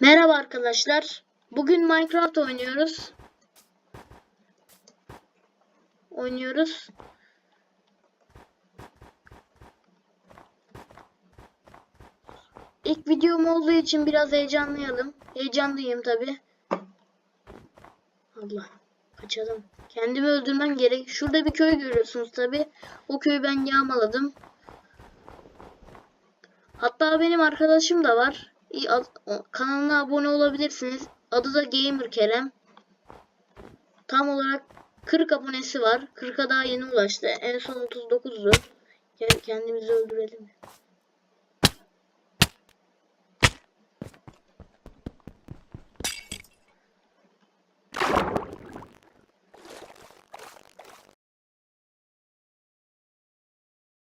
Merhaba arkadaşlar. Bugün Minecraft oynuyoruz. Oynuyoruz. İlk videom olduğu için biraz heyecanlayalım. Heyecanlıyım tabi. Allah. Kaçalım. Kendimi öldürmem gerek. Şurada bir köy görüyorsunuz tabi. O köyü ben yağmaladım. Hatta benim arkadaşım da var. Kanalına abone olabilirsiniz. Adı da Gamer Kerem. Tam olarak 40 abonesi var. 40'a daha yeni ulaştı. En son 39'du. Gel kendimizi öldürelim.